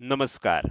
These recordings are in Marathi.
नमस्कार.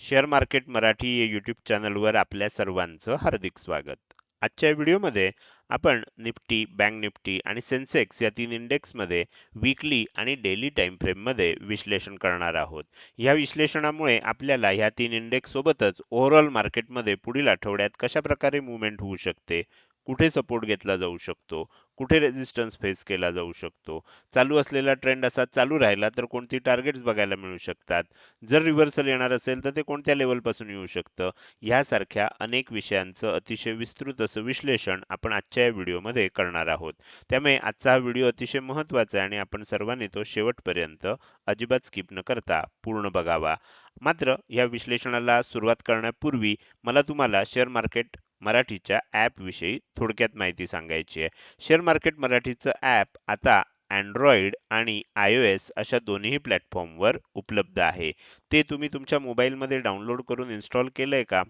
शेअर मार्केट मराठी या यूट्यूब चॅनलवर आपल्या सर्वांचं हार्दिक स्वागत. आजच्या व्हिडिओमध्ये आपण निफ्टी बँक निफ्टी आणि सेन्सेक्स या तीन इंडेक्समध्ये वीकली आणि डेली टाईम फ्रेममध्ये विश्लेषण करणार आहोत. या विश्लेषणामुळे आपल्याला ह्या तीन इंडेक्स सोबतच ओव्हरऑल मार्केटमध्ये पुढील आठवड्यात कशाप्रकारे मुवमेंट होऊ शकते कुठे सपोर्ट घेतला जाऊ शकतो? कुठे रेजिस्टन्स फेस केला जाऊ शकतो? चालू असलेला ट्रेंड असा चालू राहिला तर कोणती टार्गेट्स बघायला मिळू शकतात? जर रिव्हर्सल येणार असेल तर ते कोणत्या लेवलपासून येऊ शकतं? यासारख्या अनेक विषयांचं अतिशय विस्तृत असं विश्लेषण आपण आजच्या या व्हिडिओमध्ये करणार आहोत. त्यामुळे आजचा हा व्हिडिओ अतिशय महत्त्वाचा आहे आणि आपण सर्वांनी तो शेवटपर्यंत अजिबात स्किप न करता पूर्ण बघावा. मात्र या विश्लेषणाला सुरुवात करण्यापूर्वी मला तुम्हाला शेअर मार्केट मराठीच्या ॲपविषयी थोडक्यात माहिती सांगायची आहे. शेअर मार्केट मराठीचं ॲप आता अँड्रॉइड आणि आय ओ एस अशा दोन्ही प्लॅटफॉर्मवर उपलब्ध आहे. ते तुम्ही तुमच्या मोबाईलमध्ये डाउनलोड करून इन्स्टॉल केलंय का?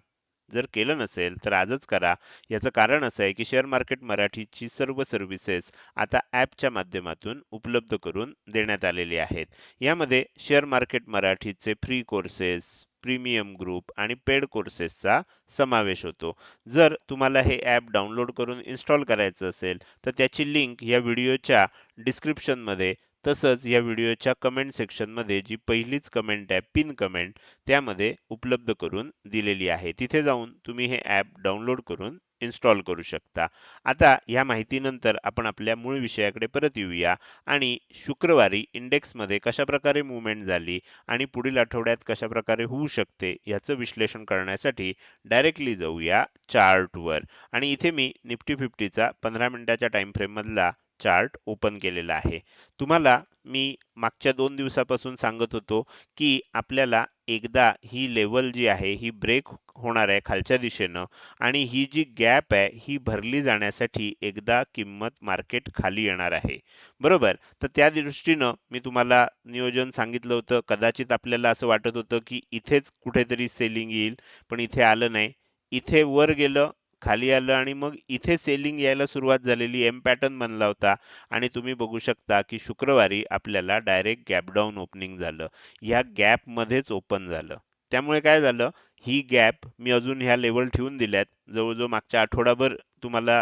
जर केलं नसेल तर आजच करा. याचं कारण असं आहे की शेअर मार्केट मराठीची सर्व सर्व्हिसेस आता ॲपच्या माध्यमातून उपलब्ध करून देण्यात आलेली आहेत. यामध्ये शेअर मार्केट मराठीचे फ्री कोर्सेस प्रीमियम ग्रुप आणि पेड कोर्सेसचा समावेश होतो. जर तुम्हाला हे ॲप डाउनलोड करून इन्स्टॉल करायचं असेल तर त्याची लिंक या व्हिडिओच्या डिस्क्रिप्शनमध्ये तसंच या व्हिडिओच्या कमेंट सेक्शनमध्ये जी पहिलीच कमेंट आहे पिन कमेंट त्यामध्ये उपलब्ध करून दिलेली आहे. तिथे जाऊन तुम्ही हे ॲप डाउनलोड करून इन्स्टॉल करू शकता. आता या माहितीनंतर आपण आपल्या मूळ विषयाकडे परत येऊया. आणि शुक्रवारी इंडेक्समध्ये कशा प्रकारे मुवमेंट झाली आणि पुढील आठवड्यात कशाप्रकारे होऊ शकते याचं विश्लेषण करण्यासाठी डायरेक्टली जाऊया चार्टवर आणि इथे मी निफ्टी फिफ्टीचा पंधरा मिनिटाच्या टाईम फ्रेममधला चार्ट ओपन केलेला आहे. तुम्हाला मी मागच्या दोन दिवसापासून सांगत होतो की आपल्याला एकदा ही लेवल जी आहे ही ब्रेक होणार आहे खालच्या दिशेनं आणि ही जी गॅप आहे ही भरली जाण्यासाठी एकदा किंमत मार्केट खाली येणार आहे. बरोबर? तर त्या दृष्टीनं मी तुम्हाला नियोजन सांगितलं होतं. कदाचित आपल्याला असं वाटत होतं की इथेच कुठेतरी सेलिंग येईल पण इथे आलं नाही. इथे वर गेलं खाली आलं आणि मग इथे सेलिंग यायला सुरुवात झालेली एम पॅटर्न बनला होता. आणि तुम्ही बघू शकता की शुक्रवारी आपल्याला डायरेक्ट गॅपडाऊन ओपनिंग झालं. या गॅपमध्येच ओपन झालं. त्यामुळे काय झालं? ही गॅप मी अजून ह्या लेवल ठेवून दिल्यात. जवळजवळ मागच्या आठवडाभर तुम्हाला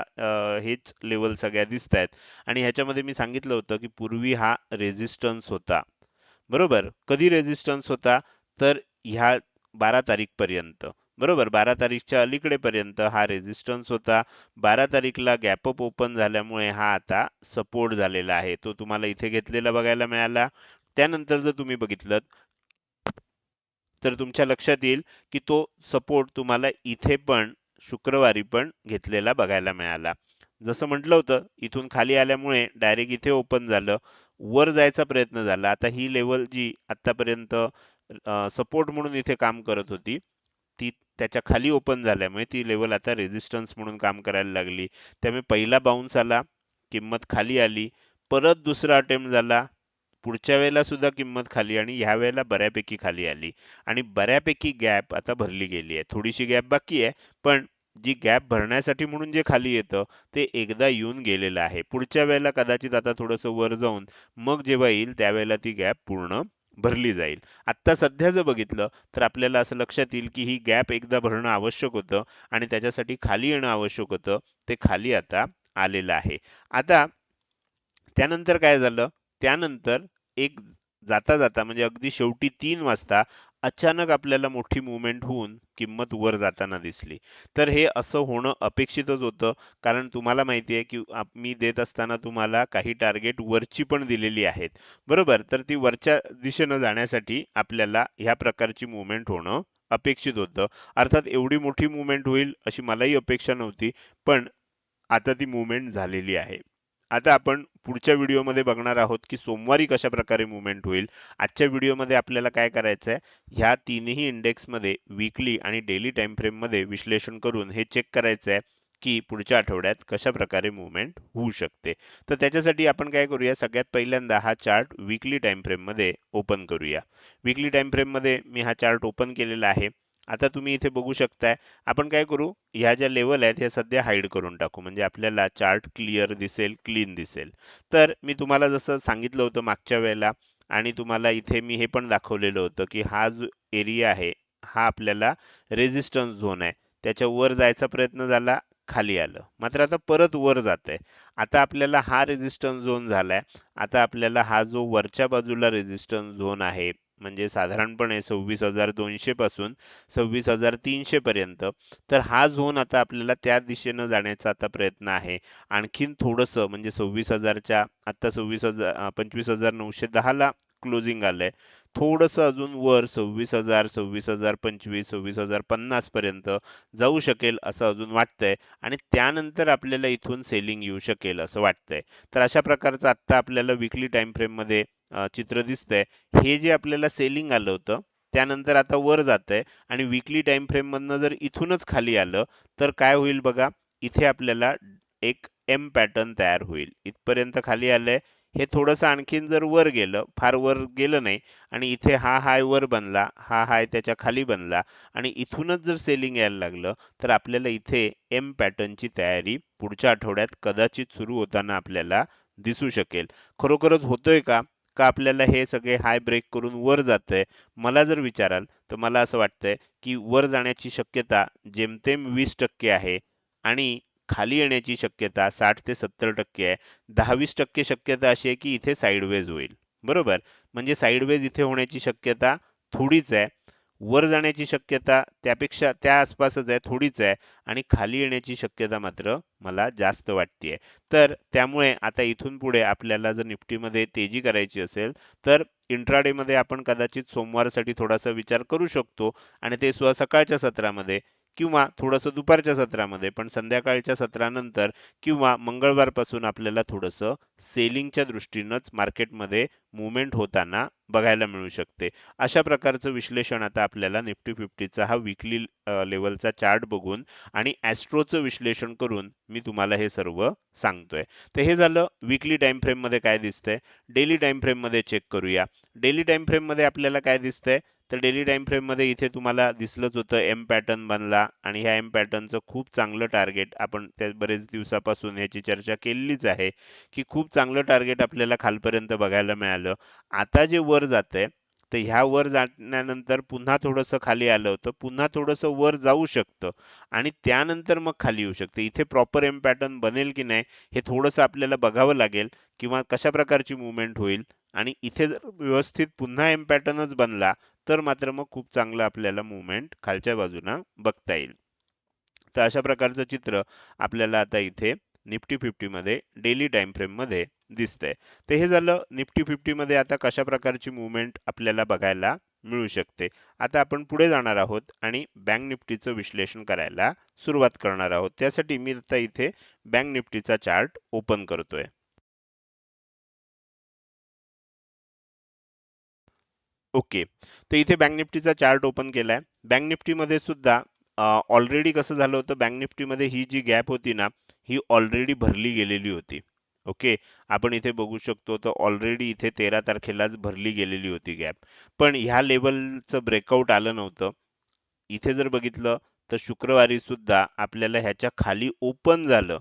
हेच लेवल सगळ्या दिसत आहेत आणि ह्याच्यामध्ये मी सांगितलं होतं की पूर्वी हा रेझिस्टन्स होता. बरोबर? कधी रेजिस्टन्स होता? तर ह्या बारा तारीखपर्यंत. बरोबर बारा तारीखच्या अलीकडे पर्यंत हा रेझिस्टन्स होता. बारा तारीखला गॅपअप ओपन झाल्यामुळे हा आता सपोर्ट झालेला आहे. तो तुम्हाला इथे घेतलेला बघायला मिळाला. त्यानंतर जर तुम्ही बघितलं तर तुमच्या लक्षात येईल की तो सपोर्ट तुम्हाला इथे पण शुक्रवारी पण घेतलेला बघायला मिळाला. जसं म्हटलं होतं इथून खाली आल्यामुळे डायरेक्ट इथे ओपन झालं. वर जायचा प्रयत्न झाला. आता ही लेवल जी आतापर्यंत सपोर्ट म्हणून इथे काम करत होती ती त्याच्याखाली ओपन झाल्यामुळे ती लेवल आता रेजिस्टन्स म्हणून काम करायला लागली. त्यामुळे पहिला बाउन्स आला किंमत खाली आली. परत दुसरा अटेम्प्ट झाला. पुढच्या वेळेला सुद्धा किंमत खाली आणि ह्या वेळेला बऱ्यापैकी खाली आली. आणि बऱ्यापैकी गॅप आता भरली गेली आहे. थोडीशी गॅप बाकी आहे पण जी गॅप भरण्यासाठी म्हणून जे खाली येतं ते एकदा येऊन गेलेलं आहे. पुढच्या वेळेला कदाचित आता थोडंसं वर जाऊन मग जेव्हा येईल त्यावेळेला ती गॅप पूर्ण भरली जाईल. आता सध्या जर बघितलं तर आपल्याला असं लक्षात येईल की ही गॅप एकदा भरणं आवश्यक होतं आणि त्याच्यासाठी खाली येणं आवश्यक होतं. ते खाली आता आलेलं आहे. आता त्यानंतर काय झालं? त्यानंतर एक जाता जाता म्हणजे अगदी शेवटी तीन वाजता अचानक आपल्याला मोठी मुवमेंट होऊन किंमत वर जाताना दिसली. तर हे असं होणं अपेक्षितच होतं कारण तुम्हाला माहिती आहे की मी देत असताना तुम्हाला काही टार्गेट वरची पण दिलेली आहेत. बरोबर? तर ती वरच्या दिशेनं जाण्यासाठी आपल्याला ह्या प्रकारची मुवमेंट होणं अपेक्षित होतं. अर्थात एवढी मोठी मुवमेंट होईल अशी मलाही अपेक्षा नव्हती पण आता ती मुवमेंट झालेली आहे. आता आपण पुढच्या व्हिडिओमध्ये बघणार आहोत की सोमवारी कशा प्रकारे मुवमेंट होईल. आजच्या व्हिडिओमध्ये आपल्याला काय करायचं आहे? ह्या तीनही इंडेक्समध्ये वीकली आणि डेली टाइम फ्रेममध्ये विश्लेषण करून हे चेक करायचं आहे की पुढच्या आठवड्यात कशा प्रकारे मुवमेंट होऊ शकते. तर त्याच्यासाठी आपण काय करूया? सगळ्यात पहिल्यांदा हा चार्ट वीकली टाइम फ्रेममध्ये ओपन करूया. वीकली टाइम फ्रेममध्ये मी हा चार्ट ओपन केलेला आहे. आता तुम्ही इथे बघू शकताय. आपण काय करू? ह्या ज्या लेवल आहेत ह्या सध्या हाईड करून टाकू. म्हणजे आपल्याला चार्ट क्लिअर दिसेल क्लीन दिसेल. तर मी तुम्हाला जसं सांगितलं होतं मागच्या वेळेला आणि तुम्हाला इथे मी हे पण दाखवलेलं होतं की हा जो एरिया आहे हा आपल्याला रेझिस्टन्स झोन आहे. त्याच्या वर जायचा प्रयत्न झाला खाली आलं. मात्र आता परत वर जात आहे आता आपल्याला हा रेझिस्टन्स झोन झालाय. आता आपल्याला हा जो वरच्या बाजूला रेझिस्टन्स झोन आहे म्हणजे साधारणपणे सव्वीस हजार दोनशे पासून सव्वीस हजार तीनशे पर्यंत. तर हा झोन आता आपल्याला त्या दिशेनं जाण्याचा आता प्रयत्न आहे. आणखीन थोडंसं म्हणजे सव्वीस हजारच्या आता सव्वीस हजार पंचवीस हजार नऊशे दहाला क्लोजिंग आलंय. थोडस अजून वर सव्वीस हजार सव्वीस हजार पंचवीस सव्वीस हजार पन्नास पर्यंत जाऊ शकेल असं अजून वाटतंय. आणि त्यानंतर आपल्याला इथून सेलिंग येऊ शकेल असं वाटतंय. तर अशा प्रकारचं आता आपल्याला विकली टाइम फ्रेममध्ये चित्र दिसतंय. हे जे आपल्याला सेलिंग आलं होतं त्यानंतर आता वर जात आहे आणि विकली टाइम फ्रेम मधनं जर इथूनच खाली आलं तर काय होईल बघा? इथे आपल्याला एक एम पॅटर्न तयार होईल. इथपर्यंत खाली आलंय. हे थोडंसं आणखीन जर वर गेलं फार वर गेलं नाही आणि इथे हा हाय वर बनला हा हाय त्याच्याखाली बनला आणि इथूनच जर सेलिंग यायला लागलं तर आपल्याला इथे एम पॅटर्नची तयारी पुढच्या आठवड्यात कदाचित सुरू होताना आपल्याला दिसू शकेल. खरोखरच होतोय का? का आपल्याला हे सगळे हाय ब्रेक करून वर जातंय? मला जर विचाराल तर मला असं वाटतंय की वर जाण्याची शक्यता जेमतेम वीस टक्के आहे आणि खाली येण्याची शक्यता साठ ते सत्तर टक्के आहे. दहावीस टक्के शक्यता अशी आहे की इथे साईडवेज होईल. बरोबर? म्हणजे साईडवेज इथे होण्याची शक्यता थोडीच आहे. वर जाण्याची शक्यता त्यापेक्षा त्या आसपासच आहे थोडीच आहे आणि खाली येण्याची शक्यता मात्र मला जास्त वाटते तर त्यामुळे आता इथून पुढे आपल्याला जर निफ्टीमध्ये तेजी करायची असेल तर इंट्राडे मध्ये आपण कदाचित सोमवारसाठी थोडासा विचार करू शकतो आणि ते सुद्धा सकाळच्या सत्रामध्ये किंवा थोडंसं दुपारच्या सत्रामध्ये पण संध्याकाळच्या सत्रानंतर किंवा मंगळवारपासून आपल्याला थोडंसं सेलिंगच्या दृष्टीनंच मार्केटमध्ये मुवमेंट होताना बघायला मिळू शकते. अशा प्रकारचं विश्लेषण आता आपल्याला निफ्टी फिफ्टीचा हा विकली लेवलचा चार्ट बघून आणि ॲस्ट्रोचं विश्लेषण करून मी तुम्हाला हे सर्व सांगतोय. तर हे झालं विकली टाइम फ्रेममध्ये काय दिसतंय? डेली टाइम फ्रेममध्ये चेक करूया. डेली टाइम फ्रेममध्ये आपल्याला काय दिसतंय? तर डेली टाइम फ्रेममध्ये इथे तुम्हाला दिसलंच होतं एम पॅटर्न बनला आणि ह्या एम पॅटर्नचं खूप चांगलं टार्गेट आपण त्या बरेच दिवसापासून याची चर्चा केलीच आहे की खूप चांगलं टार्गेट आपल्याला खालपर्यंत बघायला मिळालं. आता जे वर जातंय तर ह्या वर जाण्यानंतर पुन्हा थोडंसं खाली आलं होतं पुन्हा थोडंसं वर जाऊ शकतं आणि त्यानंतर मग खाली येऊ शकतं. इथे प्रॉपर एम पॅटर्न बनेल की नाही हे थोडंसं आपल्याला बघावं लागेल किंवा कशा प्रकारची मुवमेंट होईल. आणि इथे जर व्यवस्थित पुन्हा एम पॅटर्नच बनला तर मात्र मग खूप चांगलं आपल्याला मुवमेंट खालच्या बाजूला बघता येईल. तर अशा प्रकारचं चित्र आपल्याला आता इथे निफ्टी फिफ्टीमध्ये डेली टाइम फ्रेममध्ये दिसतंय. तर हे झालं निफ्टी फिफ्टीमध्ये आता कशा प्रकारची मुवमेंट आपल्याला बघायला मिळू शकते? आता आपण पुढे जाणार आहोत आणि बँक निफ्टीचं विश्लेषण करायला सुरुवात करणार आहोत. त्यासाठी मी आता इथे बँक निफ्टीचा चार्ट ओपन करतोय. ओके. तर इथे बँक निफ्टीचा चार्ट ओपन केलाय. बँक निफ्टीमध्ये सुद्धा ऑलरेडी कसं झालं होतं बँक निफ्टीमध्ये ही जी गॅप होती ना ही ऑलरेडी भरली गेलेली होती. ओके? आपण इथे बघू शकतो तर ऑलरेडी इथे तेरा तारखेलाच भरली गेलेली होती गॅप. पण ह्या लेवलचं ब्रेकआउट आलं नव्हतं. इथे जर बघितलं तर शुक्रवारी सुद्धा आपल्याला ह्याच्या खाली ओपन झालं.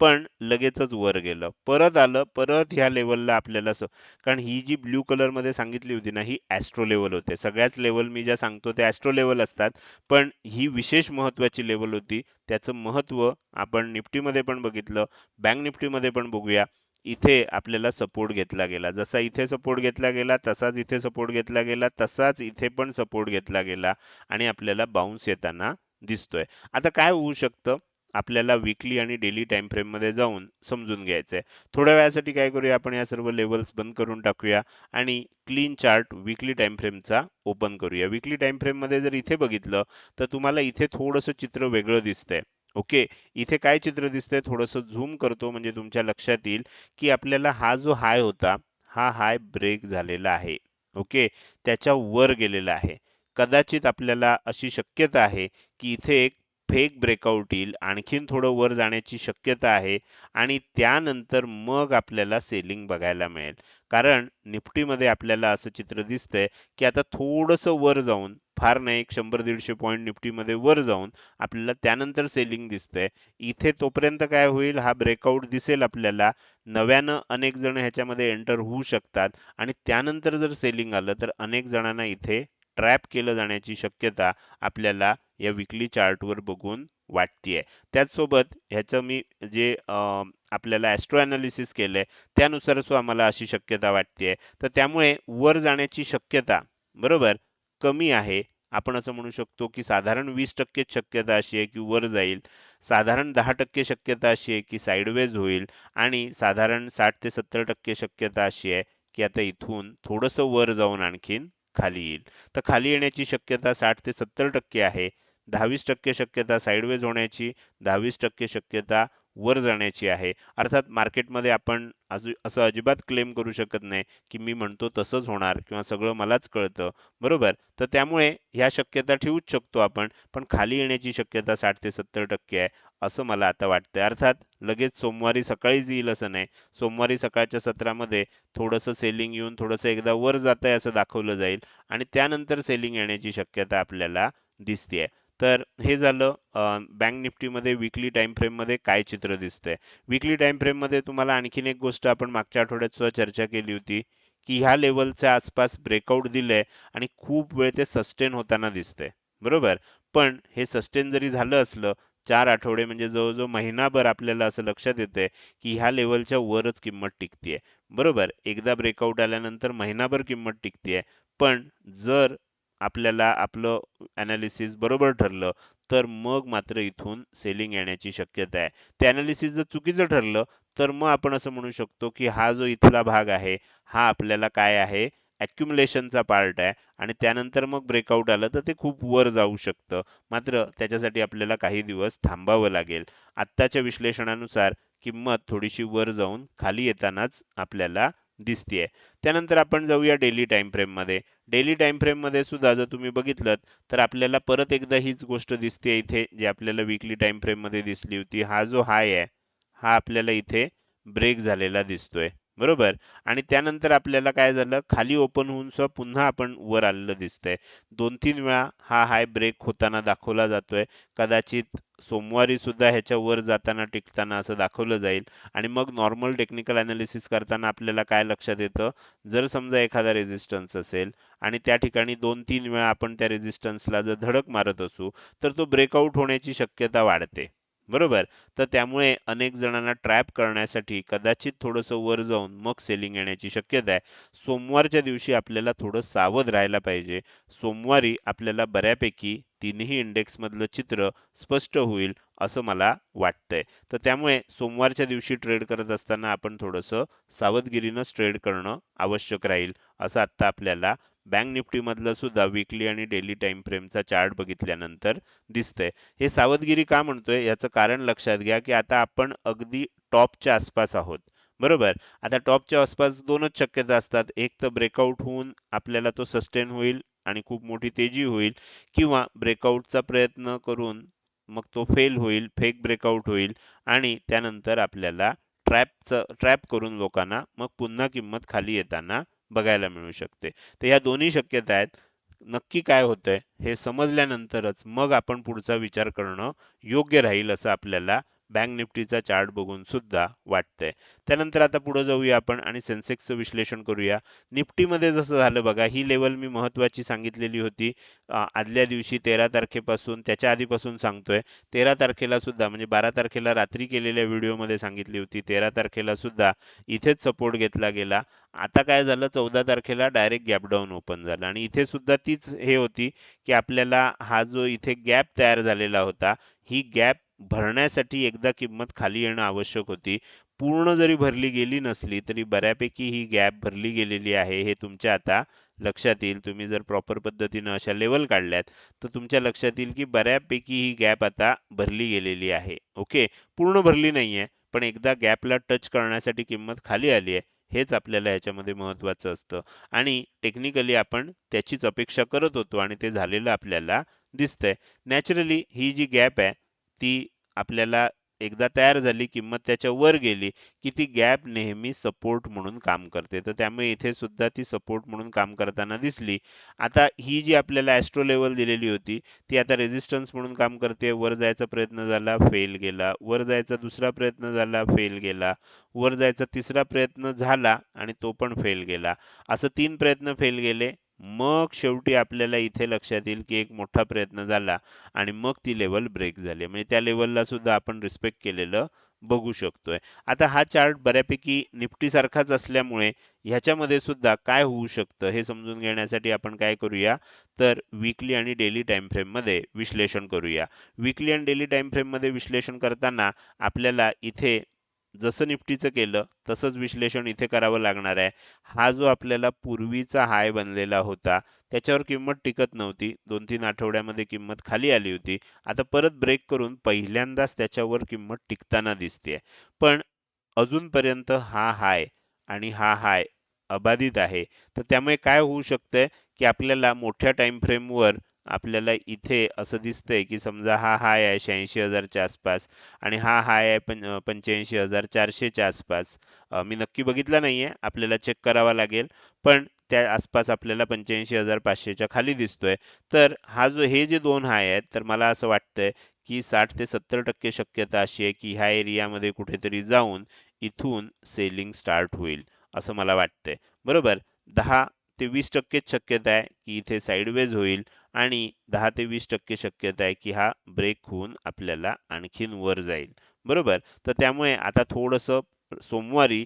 पण लगेचच वर गेलं. परत आलं परत ह्या लेवलला आपल्याला असं कारण ही जी ब्ल्यू कलरमध्ये सांगितली होती ना ही ॲस्ट्रो लेवल होते. सगळ्याच लेवल मी ज्या सांगतो त्या ॲस्ट्रो लेवल असतात. पण ही विशेष महत्त्वाची लेवल होती. त्याचं महत्त्व आपण निफ्टीमध्ये पण बघितलं बँक निफ्टीमध्ये पण बघूया. इथे आपल्याला सपोर्ट घेतला गेला. जसा इथे सपोर्ट घेतला गेला तसाच इथे सपोर्ट घेतला गेला तसाच इथे पण सपोर्ट घेतला गेला. आणि आपल्याला बाउन्स येताना दिसतोय. आता काय होऊ शकतं? आपल्याला विकली आणि डेली टाइम फ्रेममध्ये जाऊन समजून घ्यायचंय. थोड्या वेळासाठी काय करूया आपण या सर्व लेवल्स बंद करून टाकूया आणि क्लीन चार्ट विकली टाइम फ्रेमचा ओपन करूया. विकली टाइम फ्रेममध्ये जर इथे बघितलं तर तुम्हाला इथे थोडंसं चित्र वेगळं दिसतंय. ओके इथे काय चित्र दिसतंय? थोडंसं झूम करतो म्हणजे तुमच्या लक्षात येईल की आपल्याला हा जो हाय होता हा हाय ब्रेक झालेला आहे. ओके त्याच्या वर गेलेला आहे. कदाचित आपल्याला अशी शक्यता आहे की इथे एक फेक ब्रेकआउट येईल आणखीन थोडं वर जाण्याची शक्यता आहे आणि त्यानंतर मग आपल्याला सेलिंग बघायला मिळेल. कारण निफ्टीमध्ये आपल्याला असं चित्र दिसतंय की आता थोडंसं वर जाऊन फार नाही एक शंभर दीडशे पॉईंट निफ्टीमध्ये वर जाऊन आपल्याला त्यानंतर सेलिंग दिसतंय. इथे तोपर्यंत काय होईल हा ब्रेकआउट दिसेल आपल्याला. नव्यानं अनेक जण ह्याच्यामध्ये एंटर होऊ शकतात आणि त्यानंतर जर सेलिंग आलं तर अनेक जणांना इथे ट्रॅप केलं जाण्याची शक्यता आपल्याला या विकली चार्टवर बघून वाटतीये. त्याचसोबत ह्याचं मी जे आपल्याला ॲस्ट्रो अनालिसिस केलंय त्यानुसार सो आम्हाला अशी शक्यता वाटते तर त्यामुळे वर जाण्याची शक्यता बरोबर कमी आहे. आपण असं म्हणू शकतो की साधारण वीस टक्के शक्यता अशी आहे की वर जाईल. साधारण दहा टक्के शक्यता अशी आहे की साईडवेज होईल. आणि साधारण साठ ते सत्तर टक्के शक्यता अशी आहे की आता इथून थोडंसं वर जाऊन आणखीन खाली येईल. तर खाली येण्याची शक्यता साठ ते सत्तर टक्के आहे. दहावीस टक्के शक्यता साईडवेज होण्याची दहावीस टक्के शक्यता वर जाण्याची आहे. अर्थात मार्केटमध्ये आपण अजू असं अजिबात क्लेम करू शकत नाही की मी म्हणतो तसंच होणार किंवा सगळं मलाच कळतं. बरोबर? तर त्यामुळे ह्या शक्यता ठेवूच शकतो आपण पण खाली येण्याची शक्यता साठ ते सत्तर टक्के आहे असं मला आता वाटतंय. अर्थात लगेच सोमवारी सकाळीच येईल असं नाही. सोमवारी सकाळच्या सत्रामध्ये थोडंसं सेलिंग येऊन थोडंसं एकदा वर जात आहे असं दाखवलं जाईल आणि त्यानंतर सेलिंग येण्याची शक्यता आपल्याला दिसते तर हे झालं बँक निफ्टीमध्ये विकली टाइम फ्रेममध्ये काय चित्र दिसतंय? विकली टाइम फ्रेममध्ये तुम्हाला आणखीन एक गोष्ट आपण मागच्या आठवड्यात सुद्धा चर्चा केली होती की ह्या लेवलच्या आसपास ब्रेकआउट दिलंय आणि खूप वेळ ते सस्टेन होताना दिसतंय. बरोबर? पण हे सस्टेन जरी झालं असलं चार आठवडे म्हणजे जवळजवळ महिनाभर आपल्याला असं लक्षात येतंय की ह्या लेवलच्या वरच किंमत टिकतीये. बरोबर? एकदा ब्रेकआउट आल्यानंतर महिनाभर किंमत टिकतीये. पण जर आपल्याला आपलं अनालिसिस बरोबर ठरलं तर मग मात्र इथून सेलिंग येण्याची शक्यता आहे. ते अनालिसिस जर चुकीचं ठरलं तर मग आपण असं म्हणू शकतो की हा जो इथला भाग आहे हा आपल्याला काय आहे? चा पार्ट आहे आणि त्यानंतर मग ब्रेकआउट आलं तर ते खूप वर जाऊ शकतं. मात्र त्याच्यासाठी आपल्याला काही दिवस थांबावं लागेल. आत्ताच्या विश्लेषणानुसार किंमत थोडीशी वर जाऊन खाली येतानाच आपल्याला दिसतीये. त्यानंतर आपण जाऊया डेली टाइम फ्रेममध्ये डेली टाइम फ्रेममध्ये सुद्धा जर तुम्ही बघितलं तर आपल्याला परत एकदा हीच गोष्ट दिसते इथे जी आपल्याला विकली टाइम फ्रेममध्ये दिसली होती. हा जो हाय आहे हा आपल्याला इथे ब्रेक झालेला दिसतोय. बरोबर? आणि त्यानंतर आपल्याला काय झालं? खाली ओपन होऊन सुद्धा पुन्हा आपण वर आलेलं दिसतंय. दोन तीन वेळा हा हाय ब्रेक होताना दाखवला जातोय. कदाचित सोमवारी सुद्धा ह्याच्या वर जाताना टिकताना असं दाखवलं जाईल. आणि मग नॉर्मल टेक्निकल अनालिसिस करताना आपल्याला काय लक्षात येतं? जर समजा एखादा रेझिस्टन्स असेल आणि त्या ठिकाणी दोन तीन वेळा आपण त्या रेझिस्टन्सला जर धडक मारत असू तर तो ब्रेकआउट होण्याची शक्यता वाढते. बरोबर? तर त्यामुळे अनेक जणांना ट्रॅप करण्यासाठी कदाचित थोडंसं वर जाऊन मग सेलिंग येण्याची शक्यता आहे. सोमवारच्या दिवशी आपल्याला थोडं सावध राहायला पाहिजे. सोमवारी आपल्याला बऱ्यापैकी तिन्ही इंडेक्स मधलं चित्र स्पष्ट होईल असं मला वाटतंय. तर त्यामुळे सोमवारच्या दिवशी ट्रेड करत असताना आपण थोडंसं सावधगिरीनं ट्रेड करणं आवश्यक राहील असं आता आपल्याला बँक निफ्टी मधलं सुद्धा विकली आणि डेली टाइम फ्रेमचा चार्ट बघितल्यानंतर दिसतंय. हे सावधगिरी का म्हणतोय? याचं कारण लक्षात घ्या की आता आपण अगदी टॉपच्या आसपास आहोत. बरोबर? आता टॉपच्या आसपास दोनच शक्यता असतात. एक तर ब्रेकआउट होऊन आपल्याला तो सस्टेन होईल आणि खूप मोठी तेजी होईल किंवा ब्रेकआउटचा प्रयत्न करून मग तो फेल होईल फेक ब्रेकआउट होईल आणि त्यानंतर आपल्याला ट्रॅपचं ट्रॅप करून लोकांना मग पुन्हा किंमत खाली येताना बघायला मिळू शकते. तर या दोन्ही शक्यता आहेत. नक्की काय होतंय हे समजल्यानंतरच मग आपण पुढचा विचार करणं योग्य राहील असं आपल्याला बँक निफ्टीचा चार्ट बघून सुद्धा वाटतंय. त्यानंतर आता पुढे जाऊया आपण आणि सेन्सेक्सचं विश्लेषण करूया. निफ्टीमध्ये जसं झालं बघा ही लेवल मी महत्वाची सांगितलेली होती. आदल्या दिवशी तेरा तारखेपासून त्याच्या आधीपासून सांगतोय. तेरा तारखेला सुद्धा म्हणजे बारा तारखेला रात्री केलेल्या व्हिडिओमध्ये सांगितली होती. तेरा तारखेला सुद्धा इथेच सपोर्ट घेतला गेला. आता काय झालं चौदा तारखेला डायरेक्ट गॅप डाऊन ओपन झालं. आणि इथे सुद्धा तीच हे होती की आपल्याला हा जो इथे गॅप तयार झालेला होता ही गॅप भरण्यासाठी एकदा किंमत खाली येणं आवश्यक होती. पूर्ण जरी भरली गेली नसली तरी बऱ्यापैकी ही गॅप भरली गेलेली आहे. हे तुमच्या आता लक्षात येईल. तुम्ही जर प्रॉपर पद्धतीनं अशा लेवल काढल्यात तर तुमच्या लक्षात येईल की बऱ्यापैकी ही गॅप आता भरली गेलेली आहे. ओके पूर्ण भरली नाहीये पण एकदा गॅपला टच करण्यासाठी किंमत खाली आली आहे हेच आपल्याला याच्यामध्ये महत्त्वाचं असतं. आणि टेक्निकली आपण त्याचीच अपेक्षा करत होतो आणि ते झालेलं आपल्याला दिसतंय. नॅचरली ही जी गॅप आहे ती आपल्याला एकदा तयार झाली किंमत त्याच्या वर गेली की ती गॅप नेहमी सपोर्ट म्हणून काम करते. तर त्यामुळे इथे सुद्धा ती सपोर्ट म्हणून काम करताना दिसली. आता ही जी आपल्याला ॲस्ट्रो लेवल दिलेली होती ती आता रेझिस्टन्स म्हणून काम करते. वर जायचा प्रयत्न झाला फेल गेला. वर जायचा दुसरा प्रयत्न झाला फेल गेला. वर जायचा तिसरा प्रयत्न झाला आणि तो पण फेल गेला. असं तीन प्रयत्न फेल गेले. मग शेवटी आपल्याला इथे लक्षात येईल की एक मोठा प्रयत्न झाला आणि मग ती लेवल ब्रेक झाली. म्हणजे त्या लेवलला सुद्धा आपण रिस्पेक्ट केलेलं बघू शकतोय. आता हा चार्ट बऱ्यापैकी निफ्टी सारखाच असल्यामुळे ह्याच्यामध्ये सुद्धा काय होऊ शकतं हे समजून घेण्यासाठी आपण काय करूया? तर विकली आणि डेली टाइम फ्रेममध्ये विश्लेषण करूया. विकली आणि डेली टाइम फ्रेममध्ये विश्लेषण करताना आपल्याला इथे जसं निफ्टीचं केलं तसंच विश्लेषण इथे करावं लागणार आहे. हा जो आपल्याला पूर्वीचा हाय बनलेला होता त्याच्यावर किंमत टिकत नव्हती. दोन तीन आठवड्यामध्ये किंमत खाली आली होती. आता परत ब्रेक करून पहिल्यांदाच त्याच्यावर किंमत टिकताना दिसते पण अजूनपर्यंत हा हाय आणि हा हाय अबाधित आहे. तर त्यामुळे काय होऊ शकतंय की आपल्याला मोठ्या टाइम फ्रेमवर आपल्याला इथे असं दिसतंय की समजा हा हाय आहे शहाऐंशी हजारच्या आसपास आणि हा हाय आहे पं पंच्याऐंशी हजार चारशेच्या आसपास. मी नक्की बघितला नाहीये आपल्याला चेक करावा लागेल पण त्या आसपास आपल्याला पंच्याऐंशी हजार पाचशेच्या खाली दिसतोय. तर हा जो हे जे दोन हाय आहेत तर मला असं वाटतंय की साठ ते सत्तर टक्के शक्यता अशी आहे की ह्या एरियामध्ये कुठेतरी जाऊन इथून सेलिंग स्टार्ट होईल असं मला वाटतंय. बरोबर? दहा ते वीस टक्केच शक्यता आहे की इथे साईडवेज होईल आणि दहा ते वीस टक्के शक्यता आहे की हा ब्रेक होऊन आपल्याला आणखीन वर जाईल. बरोबर? तर त्यामुळे आता थोडंसं सोमवारी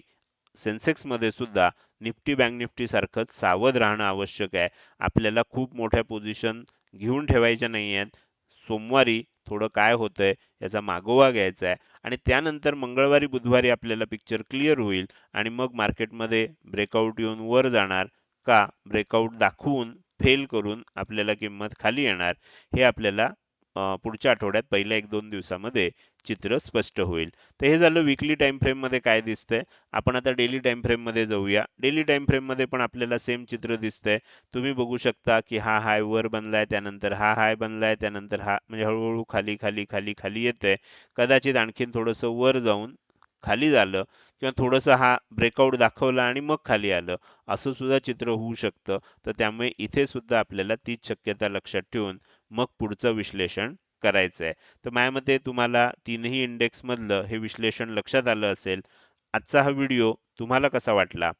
सेन्सेक्समध्ये सुद्धा निफ्टी बँक निफ्टी सारखंच सावध राहणं आवश्यक आहे. आपल्याला खूप मोठ्या पोझिशन घेऊन ठेवायच्या नाही आहेत सोमवारी थोडं काय होतंय याचा मागोवा घ्यायचा आहे. आणि त्यानंतर मंगळवारी बुधवारी आपल्याला पिक्चर क्लिअर होईल आणि मग मार्केटमध्ये ब्रेकआउट येऊन वर जाणार का? ब्रेकआउट दाखवून फेल करून आपल्याला किंमत खाली येणार हे आपल्याला पुढच्या आठवड्यात पहिल्या एक दोन दिवसामध्ये चित्र स्पष्ट होईल. तर हे झालं विकली टाइम फ्रेममध्ये काय दिसतंय? आपण आता डेली टाइम फ्रेममध्ये जाऊया. डेली टाइम फ्रेममध्ये पण आपल्याला सेम चित्र दिसतंय. तुम्ही बघू शकता की हा हाय वर बनलाय त्यानंतर हा हाय बनलाय त्यानंतर हा म्हणजे हळूहळू खाली खाली खाली खाली येतंय. कदाचित आणखीन थोडंसं वर जाऊन खाली झालं किंवा थोडंसं हा ब्रेकआउट दाखवला आणि मग खाली आलं असं सुद्धा चित्र होऊ शकतं. तर त्यामुळे इथे सुद्धा आपल्याला तीच शक्यता लक्षात ठेवून मग पुढचं विश्लेषण करायचं आहे तर माझ्या मते तुम्हाला तीनही इंडेक्स मधलं हे विश्लेषण लक्षात आलं असेल. आजचा हा व्हिडिओ तुम्हाला कसा वाटला?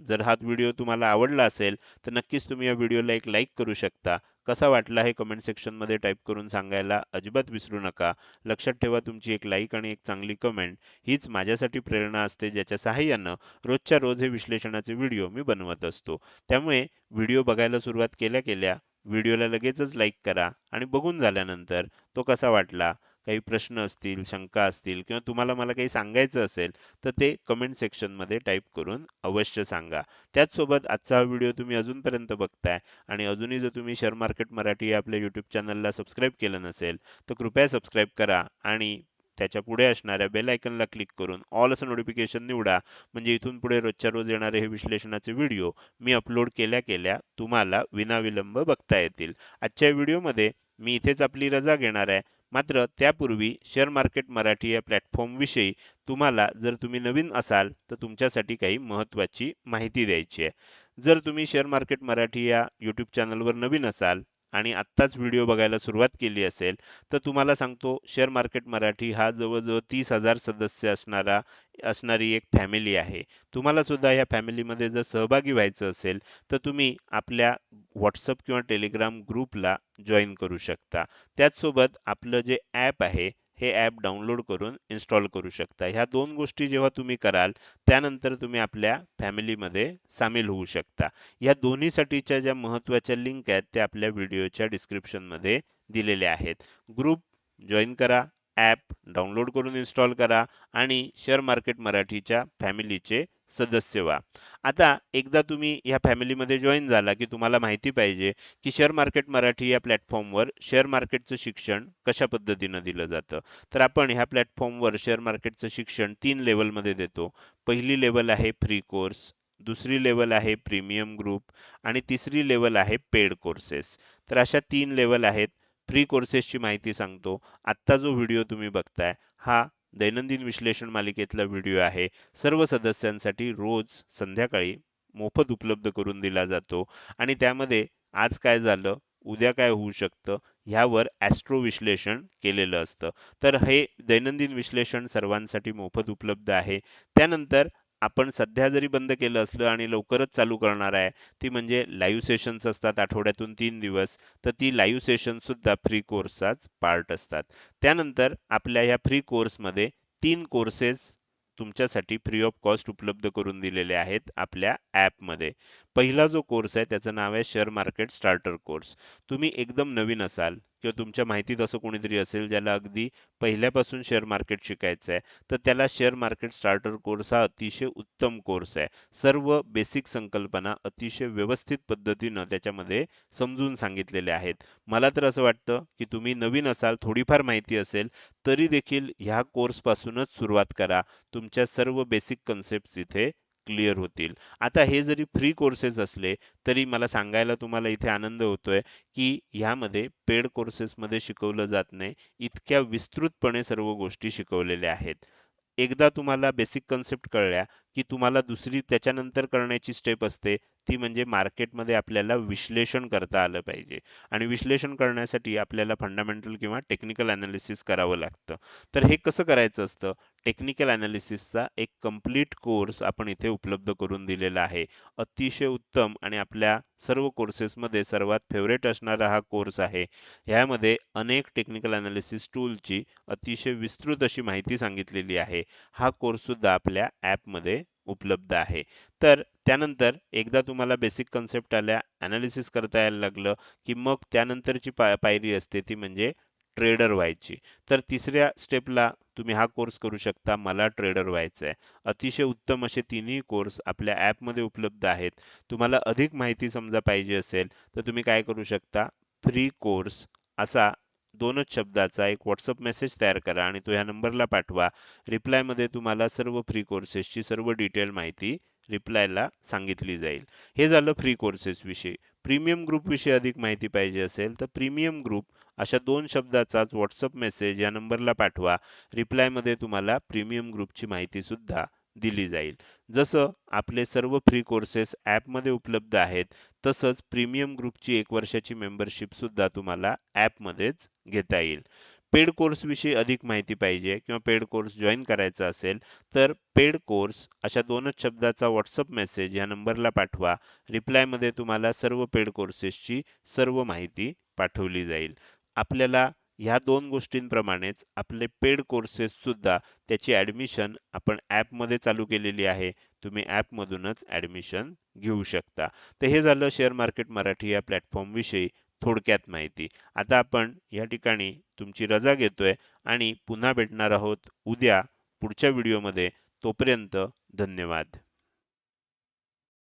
जर हा व्हिडिओ तुम्हाला आवडला असेल तर नक्कीच तुम्ही या व्हिडिओला एक लाईक करू शकता. कसा वाटला हे कमेंट सेक्शनमध्ये टाईप करून सांगायला अजिबात विसरू नका. लक्षात ठेवा तुमची एक लाईक आणि एक चांगली कमेंट हीच माझ्यासाठी प्रेरणा असते ज्याच्या सहाय्यानं रोजच्या रोज हे विश्लेषणाचे व्हिडिओ मी बनवत असतो. त्यामुळे व्हिडिओ बघायला सुरुवात केल्या केल्या व्हिडिओला लगेचच लाईक करा आणि बघून झाल्यानंतर तो कसा वाटला? काही प्रश्न असतील शंका असतील किंवा तुम्हाला मला काही सांगायचं असेल तर ते कमेंट सेक्शनमध्ये टाईप करून अवश्य सांगा. त्याचसोबत आजचा हा व्हिडिओ तुम्ही अजूनपर्यंत बघताय आणि अजूनही जर तुम्ही शेअर मार्केट मराठी आपल्या यूट्यूब चॅनलला सबस्क्राईब केलं नसेल तर कृपया सबस्क्राईब करा आणि त्याच्या पुढे असणाऱ्या बेल आयकनला क्लिक करून ऑल असं नोटिफिकेशन निवडा. म्हणजे इथून पुढे रोजच्या रोज येणारे हे विश्लेषणाचे व्हिडिओ मी अपलोड केल्या केल्या तुम्हाला विनाविलंब बघता येतील. आजच्या व्हिडिओमध्ये मी इथेच आपली रजा घेणार आहे. मात्र त्यापूर्वी शेअर मार्केट मराठी या प्लॅटफॉर्मविषयी तुम्हाला जर तुम्ही नवीन असाल तर तुमच्यासाठी काही महत्त्वाची माहिती द्यायची आहे. जर तुम्ही शेअर मार्केट मराठी या यूट्यूब चॅनलवर नवीन असाल आणि आत्ताच व्हिडिओ बघायला सुरुवात केली असेल तर तुम्हाला सांगतो शेअर मार्केट मराठी हा जवळजवळ तीस हजार सदस्य असणारा असणारी एक फॅमिली आहे. तुम्हाला सुद्धा या फॅमिलीमध्ये जर सहभागी व्हायचं असेल तर तुम्ही आपल्या व्हॉट्सअप किंवा टेलिग्राम ग्रुपला जॉईन करू शकता. त्याचसोबत आपलं जे ॲप आहे हे ॲप डाउनलोड करून इन्स्टॉल करू शकता. ह्या दोन गोष्टी जेव्हा तुम्ही कराल त्यानंतर तुम्ही आपल्या फॅमिलीमध्ये सामील होऊ शकता. या दोन्हीसाठीच्या ज्या महत्त्वाच्या लिंक आहेत त्या आपल्या व्हिडिओच्या डिस्क्रिप्शनमध्ये दिलेल्या आहेत. ग्रुप जॉईन करा ॲप डाउनलोड करून इन्स्टॉल करा आणि शेअर मार्केट मराठीच्या फॅमिलीचे सदस्य व्हा आता एकदा तुम्ही या फॅमिलीमध्ये जॉईन झाला की तुम्हाला माहिती पाहिजे की शेअर मार्केट मराठी या प्लॅटफॉर्मवर शेअर मार्केटचं शिक्षण कशा पद्धतीनं दिलं जातं? तर आपण ह्या प्लॅटफॉर्मवर शेअर मार्केटचं शिक्षण तीन लेवलमध्ये देतो. पहिली लेवल आहे फ्री कोर्स दुसरी लेवल आहे प्रीमियम ग्रुप आणि तिसरी लेवल आहे पेड कोर्सेस. तर अशा तीन लेवल आहेत. फ्री कोर्सेसची माहिती सांगतो. आत्ता जो व्हिडिओ तुम्ही बघताय हा दैनंदिन विश्लेषण मालिकेतला व्हिडिओ आहे. सर्व सदस्यांसाठी रोज संध्याकाळी मोफत उपलब्ध करून दिला जातो. आणि त्यामध्ये आज काय झालं उद्या काय होऊ शकतं ह्यावर ॲस्ट्रो विश्लेषण केलेलं असतं. तर हे दैनंदिन विश्लेषण सर्वांसाठी मोफत उपलब्ध आहे. त्यानंतर आपण सध्या जरी बंद केलं असलं आणि लवकरच चालू करणार आहे ती म्हणजे लाईव्ह सेशन्स असतात आठवड्यातून तीन दिवस तर ती लाईव्ह सेशन सुद्धा फ्री कोर्सचाच पार्ट असतात. त्यानंतर आपल्या ह्या फ्री कोर्समध्ये तीन कोर्सेस तुमच्यासाठी फ्री ऑफ कॉस्ट उपलब्ध करून दिलेले आहेत आपल्या ॲपमध्ये पहिला जो कोर्स आहे त्याचं नाव आहे शेअर मार्केट स्टार्टर कोर्स तुम्ही एकदम नवीन असाल किंवा तुमच्या माहितीत असं कोणीतरी असेल ज्याला अगदी पहिल्यापासून शेअर मार्केट शिकायचं आहे तर त्याला शेअर मार्केट स्टार्टर कोर्स हा अतिशय उत्तम कोर्स आहे. सर्व बेसिक संकल्पना अतिशय व्यवस्थित पद्धतीनं त्याच्यामध्ये समजून सांगितलेल्या आहेत. मला तर असं वाटतं की तुम्ही नवीन असाल थोडीफार माहिती असेल तरी देखील ह्या कोर्सपासूनच सुरुवात करा. तुमच्या सर्व बेसिक कन्सेप्ट इथे क्लिअर होतील. आता हे जरी फ्री कोर्सेस असले तरी मला सांगायला तुम्हाला इथे आनंद होतोय की ह्यामध्ये पेड कोर्सेसमध्ये शिकवलं जात नाही. इतक्या विस्तृतपणे सर्व गोष्टी शिकवलेल्या आहेत. एकदा तुम्हाला बेसिक कन्सेप्ट कळल्या की तुम्हाला दुसरी त्याच्यानंतर करण्याची स्टेप असते ती म्हणजे मार्केटमध्ये आपल्याला विश्लेषण करता आलं पाहिजे. आणि विश्लेषण करण्यासाठी आपल्याला फंडामेंटल किंवा टेक्निकल अनालिसिस करावं लागतं. तर हे कसं करायचं असतं? टेक्निकल ॲनालिसिसचा एक कंप्लीट कोर्स आपण इथे उपलब्ध करून दिलेला आहे. अतिशय उत्तम आणि आपल्या सर्व कोर्सेसमध्ये सर्वात फेवरेट असणारा हा कोर्स आहे. ह्यामध्ये अनेक टेक्निकल ॲनालिसिस टूलची अतिशय विस्तृत अशी माहिती सांगितलेली आहे. हा कोर्स सुद्धा आपल्या ॲपमध्ये उपलब्ध आहे. तर त्यानंतर एकदा तुम्हाला बेसिक कन्सेप्ट आल्या ॲनालिसिस करता यायला लागलं की मग त्यानंतरची पा पायरी असते ती म्हणजे ट्रेडर व्हायची. तर तिसऱ्या स्टेपला तुम्ही हा कोर्स करू शकता मला ट्रेडर व्हायचं आहे. अतिशय उत्तम असे तिन्ही कोर्स आपल्या ॲपमध्ये उपलब्ध आहेत. तुम्हाला अधिक माहिती समजा पाहिजे असेल तर तुम्ही काय करू शकता? फ्री कोर्स असा दोनच शब्दाचा एक व्हॉट्सअप मेसेज तयार करा आणि तो ह्या नंबरला पाठवा. रिप्लायमध्ये तुम्हाला सर्व फ्री कोर्सेसची सर्व डिटेल माहिती रिप्लायला सांगितली जाईल. हे झालं फ्री कोर्सेस विषयी. प्रीमियम ग्रुप विषयी अधिक माहिती पाहिजे असेल तर प्रीमियम ग्रुप अशा दोन शब्दाचाच व्हॉट्सअप मेसेज या नंबरला पाठवा. रिप्लायमध्ये तुम्हाला प्रीमियम ग्रुपची माहिती सुद्धा दिली जाईल. जसं आपले सर्व फ्री कोर्सेस ॲपमध्ये उपलब्ध आहेत तसंच प्रीमियम ग्रुपची एक वर्षाची मेंबरशिप सुद्धा तुम्हाला ॲपमध्येच घेता येईल. पेड कोर्स विषयी अधिक माहिती पाहिजे किंवा पेड कोर्स जॉईन करायचा असेल तर पेड कोर्स अशा दोनच शब्दाचा व्हॉट्सअप मेसेज या नंबरला पाठवा. रिप्लायमध्ये तुम्हाला सर्व पेड कोर्सेसची सर्व माहिती पाठवली जाईल. आपल्याला ह्या दोन गोष्टींप्रमाणेच आपले पेड कोर्सेस सुद्धा त्याची ऍडमिशन आपण ॲपमध्ये चालू केलेली आहे. तुम्ही ॲपमधूनच ऍडमिशन घेऊ शकता. तर हे झालं शेअर मार्केट मराठी या प्लॅटफॉर्मविषयी थोडक्यात माहिती. आता आपण या ठिकाणी तुमची रजा घेतोय आणि पुन्हा भेटणार आहोत उद्या पुढच्या व्हिडिओमध्ये तोपर्यंत धन्यवाद.